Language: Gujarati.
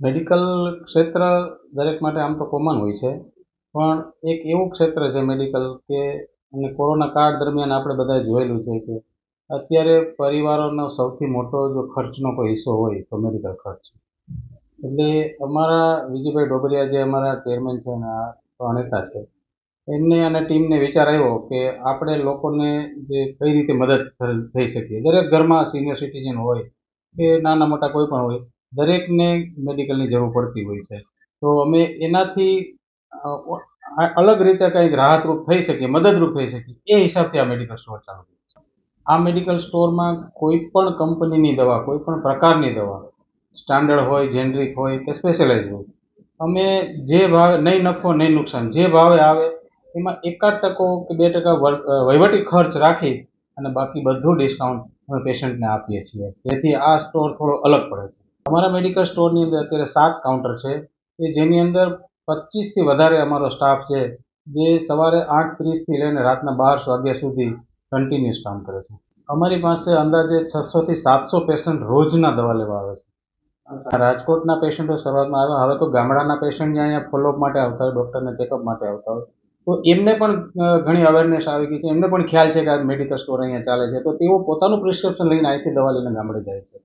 મેડિકલ ક્ષેત્ર દરેક માટે આમ તો કોમન હોય છે. પણ એક એવું ક્ષેત્ર છે મેડિકલ કે, અને કોરોના કાળ દરમિયાન આપણે બધાએ જોયેલું છે કે, અત્યારે પરિવારોનો સૌથી મોટો જો ખર્ચનો કોઈ હિસ્સો હોય તો મેડિકલ ખર્ચ. એટલે અમારા વિજયભાઈ ડોબરિયા જે અમારા ચેરમેન છે અને આ પ્રણેતા છે, એમને અને ટીમને વિચાર આવ્યો કે આપણે લોકોને જે કઈ રીતે મદદ થઈ શકીએ. દરેક ઘરમાં સિનિયર સિટીઝન હોય કે નાના મોટા કોઈ પણ હોય દરેકને મેડિકલની જરૂર પડતી હોય છે. તો અમે એનાથી અલગ રીતે કંઈક રાહતરૂપ થઈ શકીએ, મદદરૂપ થઈ શકીએ, એ હિસાબથી આ મેડિકલ સ્ટોર ચાલુ કર્યો આ મેડિકલ સ્ટોરમાં કોઈ પણ કંપનીની દવા કોઈ પણ પ્રકારની દવા સ્ટાન્ડર્ડ હોય જેનરિક હોય કે સ્પેશિયલાઇઝ હોય, અમે જે ભાવે, નહીં નફો, નહીં નુકસાન, જે ભાવે આવે, એમાં એકાદ ટકો કે બે ટકા વહીવટી ખર્ચ રાખી અને બાકી બધું ડિસ્કાઉન્ટ અમે પેશન્ટને આપીએ છીએ. જેથી આ સ્ટોર થોડો અલગ પડે છે. અમારા મેડિકલ સ્ટોરની અંદર અત્યારે સાત કાઉન્ટર છે, કે જેની અંદર પચીસથી વધારે અમારો સ્ટાફ છે, જે સવારે આઠ ત્રીસથી લઈને રાતના બાર વાગ્યા સુધી કન્ટિન્યુઅસ કામ કરે છે. અમારી પાસે અંદાજે છસોથી સાતસો પેશન્ટ રોજના દવા લેવા આવે છે. રાજકોટના પેશન્ટો શરૂઆતમાં આવ્યા, હવે તો ગામડાના પેશન્ટ જે અહીંયા ફોલોઅપ માટે આવતા હોય ડૉક્ટરને ચેકઅપ માટે આવતા હોય, તો એમને પણ ઘણી અવેરનેસ આવી ગઈ છે. એમને પણ ખ્યાલ છે કે આ મેડિકલ સ્ટોર અહીંયા ચાલે છે. તો તેઓ પોતાનું પ્રિસ્ક્રિપ્શન લઈને અહીંથી દવા લઈને ગામડે જાય છે.